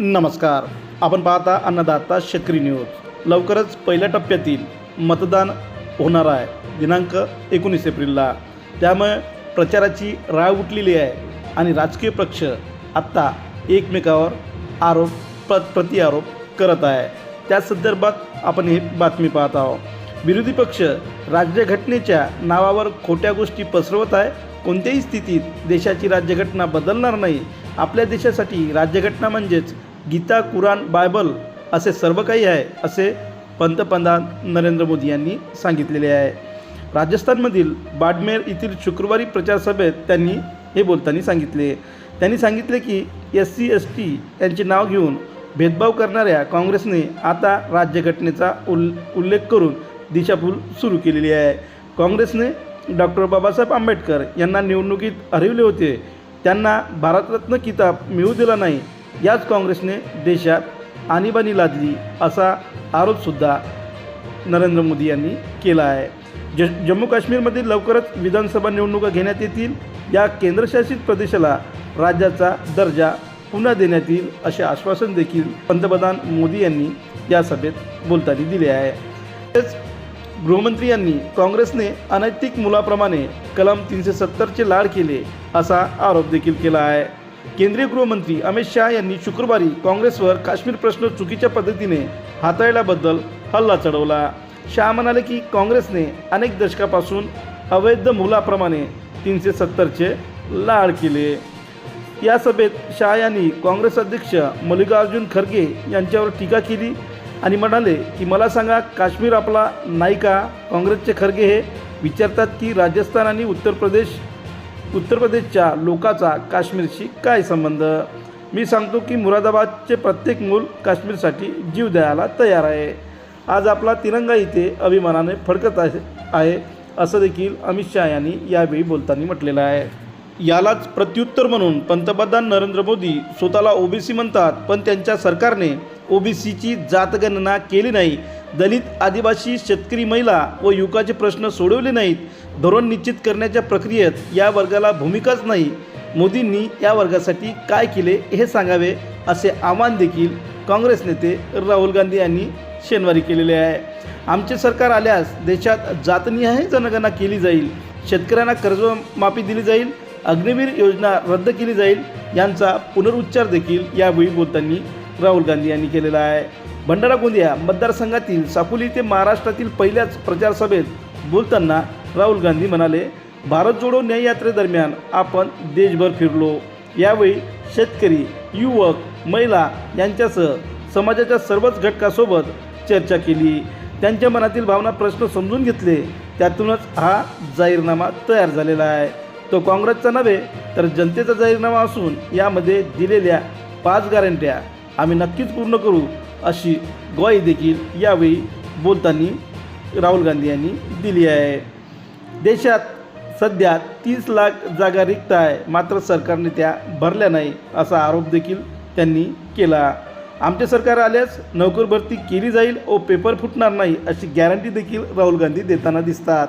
नमस्कार. आपण पाहता अन्नदाता शेतकरी न्यूज. लवकरच पहिल्या टप्प्यातील मतदान होणार आहे. दिनांक एकोणीस एप्रिलला. त्यामुळे प्रचाराची राळ उठलेली आहे आणि राजकीय पक्ष आत्ता एकमेकावर आरोप प्र प्रतिआरोप करत आहे. त्या संदर्भात आपण ही बातमी पाहत आहोत. विरोधी पक्ष राज्यघटनेच्या नावावर खोट्या गोष्टी पसरवत आहे. कोणत्याही स्थितीत देशाची राज्यघटना बदलणार नाही. आपल्या देशासाठी राज्यघटना म्हणजेच गीता कुराण बायबल असे सर्व काही आहे असे पंतप्रधान नरेंद्र मोदी यांनी सांगितलेले आहे. राजस्थानमधील बाडमेर येथील शुक्रवारी प्रचारसभेत त्यांनी हे बोलताना सांगितले. त्यांनी सांगितले की एस सी एस टी यांचे नाव घेऊन भेदभाव करणाऱ्या काँग्रेसने आता राज्यघटनेचा उल उल्लेख करून दिशाभूल सुरू केलेली आहे. काँग्रेसने डॉक्टर बाबासाहेब आंबेडकर यांना निवडणुकीत हरविले होते. त्यांना भारतरत्न किताब मिळू दिला नाही. याच काँग्रेसने देशात आणीबाणी लादली असा आरोपसुद्धा नरेंद्र मोदी यांनी केला आहे. ज जम्मू काश्मीरमध्ये लवकरच विधानसभा निवडणुका घेण्यात येतील. या केंद्रशासित प्रदेशाला राज्याचा दर्जा पुन्हा देण्यात येईल असे आश्वासन देखील पंतप्रधान मोदी यांनी या सभेत बोलताना दिले आहे. तसेच गृहमंत्री यांनी काँग्रेसने अनैतिक मुलाप्रमाणे कलम तीनशे सत्तरचे लाड केले असा आरोप देखील केला आहे. केंद्रीय गृहमंत्री अमित शहा यांनी शुक्रवारी काँग्रेसवर काश्मीर प्रश्न चुकीच्या पद्धतीने हाताळल्याबद्दल हल्ला चढवला. शहा म्हणाले की काँग्रेसने अनेक दशकापासून अवैध मुलाप्रमाणे तीनशे सत्तरचे लाड केले. या सभेत शहा यांनी काँग्रेस अध्यक्ष मल्लिकार्जुन खरगे यांच्यावर टीका केली आणि म्हणाले की मला सांगा काश्मीर आपला नाही का? काँग्रेसचे खरगे हे विचारतात की राजस्थान आणि उत्तर प्रदेश उत्तर प्रदेशच्या लोकाचा काश्मीरशी काय संबंध? मी सांगतो की मुरादाबादचे प्रत्येक मूल काश्मीरसाठी जीव द्यायला तयार आहे. आज आपला तिरंगा इथे अभिमानाने फडकत आहे असं देखील अमित शहा यांनी यावेळी बोलताना म्हटलेलं आहे. यालाच प्रत्युत्तर म्हणून पंतप्रधान नरेंद्र मोदी स्वतःला ओबीसी म्हणतात पण त्यांच्या सरकारने ओबीसीची जातगणना केली नाही. दलित आदिवासी शेतकरी महिला व युवकाचे प्रश्न सोडवले नाहीत. धोरण निश्चित करण्याच्या प्रक्रियेत या वर्गाला भूमिकाच नाही. मोदींनी या वर्गासाठी काय केले हे सांगावे असे आवाहन देखील काँग्रेस नेते राहुल गांधी यांनी शनिवारी केलेले आहे. आमचे सरकार आल्यास देशात जातनिहाय जनगणना केली जाईल. शेतकऱ्यांना कर्जमाफी दिली जाईल. अग्निवीर योजना रद्द केली जाईल. यांचा पुनरुच्चार देखील यावेळी बोलताना राहुल गांधी यांनी केलेला आहे. भंडारा गोंदिया मतदारसंघातील साकोली ते महाराष्ट्रातील पहिल्याच प्रचार सभेत बोलताना राहुल गांधी म्हणाले भारत जोडो न्याय यात्रेदरम्यान आपण देशभर फिरलो. यावेळी शेतकरी युवक महिला यांच्यासह समाजाच्या सर्वच घटकासोबत चर्चा केली. त्यांच्या मनातील भावना प्रश्न समजून घेतले. त्यातूनच हा जाहीरनामा तयार झालेला आहे. तो काँग्रेसचा नव्हे तर जनतेचा जाहीरनामा असून यामध्ये दिलेल्या पाच गॅरंट्या आम्ही नक्कीच पूर्ण करू अशी ग्वाही देखील यावेळी बोलताना राहुल गांधी यांनी दिली आहे. देशात सध्या तीस लाख जागा रिक्त आहे. मात्र सरकारने त्या भरल्या नाही असा आरोप देखील त्यांनी केला. आमचे सरकार आल्यास नोकर भरती केली जाईल व पेपर फुटणार नाही अशी गॅरंटी देखील राहुल गांधी देताना दिसतात.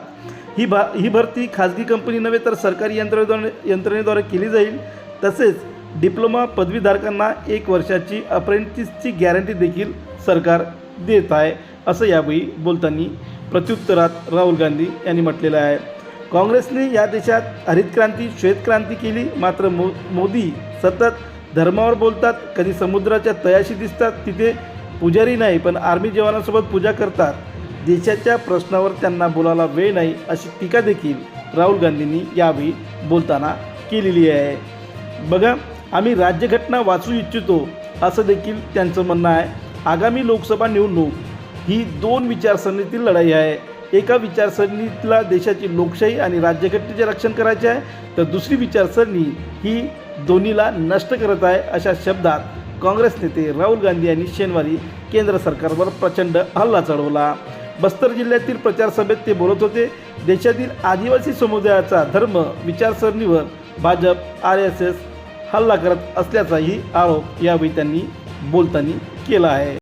ही भा ही भरती खाजगी कंपनी नव्हे तर सरकारी यंत्रणेद्वारे यंत्रणेद्वारे केली जाईल. तसेच डिप्लोमा पदवीधारकांना एक वर्षाची अप्रेंटिसची गॅरंटी देखील सरकार देत आहे असं यावेळी बोलताना प्रत्युत्तरात राहुल गांधी यांनी म्हटलेलं आहे. काँग्रेसने या देशात हरित क्रांती श्वेतक्रांती केली. मात्र मो मोदी सतत धर्मावर बोलतात. कधी समुद्राच्या तयाशी दिसतात तिथे पुजारी नाही पण आर्मी जवानांसोबत पूजा करतात. देशाच्या प्रश्नावर त्यांना बोलायला वेळ नाही अशी टीका देखील राहुल गांधींनी यावेळी बोलताना केलेली आहे. बघा आम्ही राज्यघटना वाचू इच्छितो असं देखील त्यांचं म्हणणं आहे. आगामी लोकसभा निवडणूक ही दोन विचारसरणीतील लढाई आहे. एका विचारसरणीतला देशाची लोकशाही आणि राज्यघटनेचे रक्षण करायचे आहे तर दुसरी विचारसरणी ही दोन्हीला नष्ट करत आहे अशा शब्दात काँग्रेस नेते राहुल गांधी यांनी शनिवारी केंद्र सरकारवर प्रचंड हल्ला चढवला. बस्तर जिल्ह्यातील प्रचारसभेत ते बोलत होते देशातील आदिवासी समुदायाचा धर्म विचारसरणीवर भाजप आर एस एस हल्ला करत असल्याचाही आरोप यावेळी त्यांनी बोलताना केला आहे.